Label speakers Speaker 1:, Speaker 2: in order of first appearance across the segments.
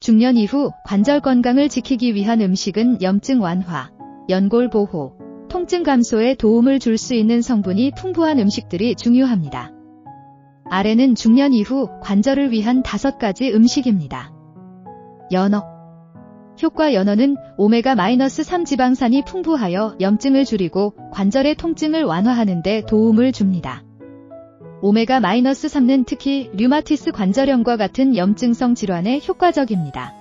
Speaker 1: 중년 이후 관절 건강을 지키기 위한 음식은 염증 완화, 연골 보호, 통증 감소에 도움을 줄 수 있는 성분이 풍부한 음식들이 중요합니다. 아래는 중년 이후 관절을 위한 다섯 가지 음식입니다. 연어. 효과 연어는 오메가-3 지방산이 풍부하여 염증을 줄이고 관절의 통증을 완화하는 데 도움을 줍니다. 오메가-3는 특히 류마티스 관절염과 같은 염증성 질환에 효과적입니다.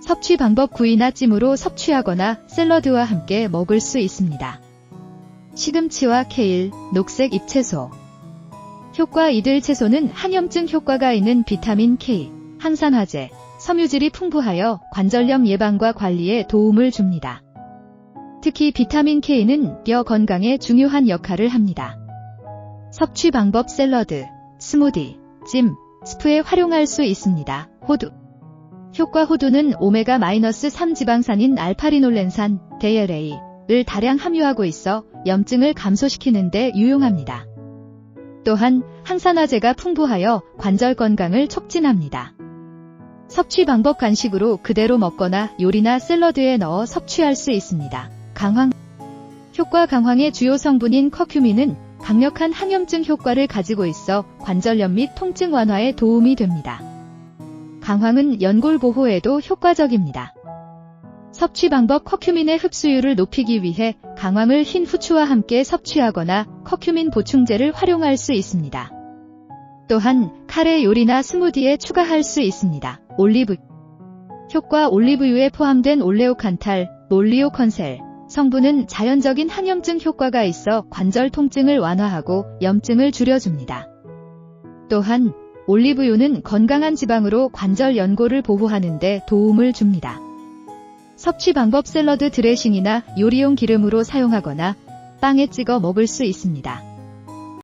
Speaker 1: 섭취 방법 구이나 찜으로 섭취하거나 샐러드와 함께 먹을 수 있습니다. 시금치와 케일, 녹색 잎채소. 효과 이들 채소는 항염증 효과가 있는 비타민 K, 항산화제, 섬유질이 풍부하여 관절염 예방과 관리에 도움을 줍니다. 특히 비타민 K는 뼈 건강에 중요한 역할을 합니다. 섭취 방법 샐러드, 스무디, 찜, 스프에 활용할 수 있습니다. 호두. 효과 호두는 오메가-3 지방산인 알파리놀렌산, DLA를 다량 함유하고 있어 염증을 감소시키는 데 유용합니다. 또한 항산화제가 풍부하여 관절 건강을 촉진합니다. 섭취 방법 간식으로 그대로 먹거나 요리나 샐러드에 넣어 섭취할 수 있습니다. 강황. 효과 강황의 주요 성분인 커큐민은 강력한 항염증 효과를 가지고 있어 관절염 및 통증 완화에 도움이 됩니다. 강황은 연골 보호에도 효과적입니다. 섭취 방법 커큐민의 흡수율을 높이기 위해 강황을 흰 후추와 함께 섭취하거나 커큐민 보충제를 활용할 수 있습니다. 또한 카레 요리나 스무디에 추가할 수 있습니다. 올리브 효과 올리브유에 포함된 올레오칸탈, 올리오컨셀 성분은 자연적인 항염증 효과가 있어 관절 통증을 완화하고 염증을 줄여줍니다. 또한 올리브유는 건강한 지방으로 관절 연골을 보호하는 데 도움을 줍니다. 섭취 방법 샐러드 드레싱이나 요리용 기름으로 사용하거나 빵에 찍어 먹을 수 있습니다.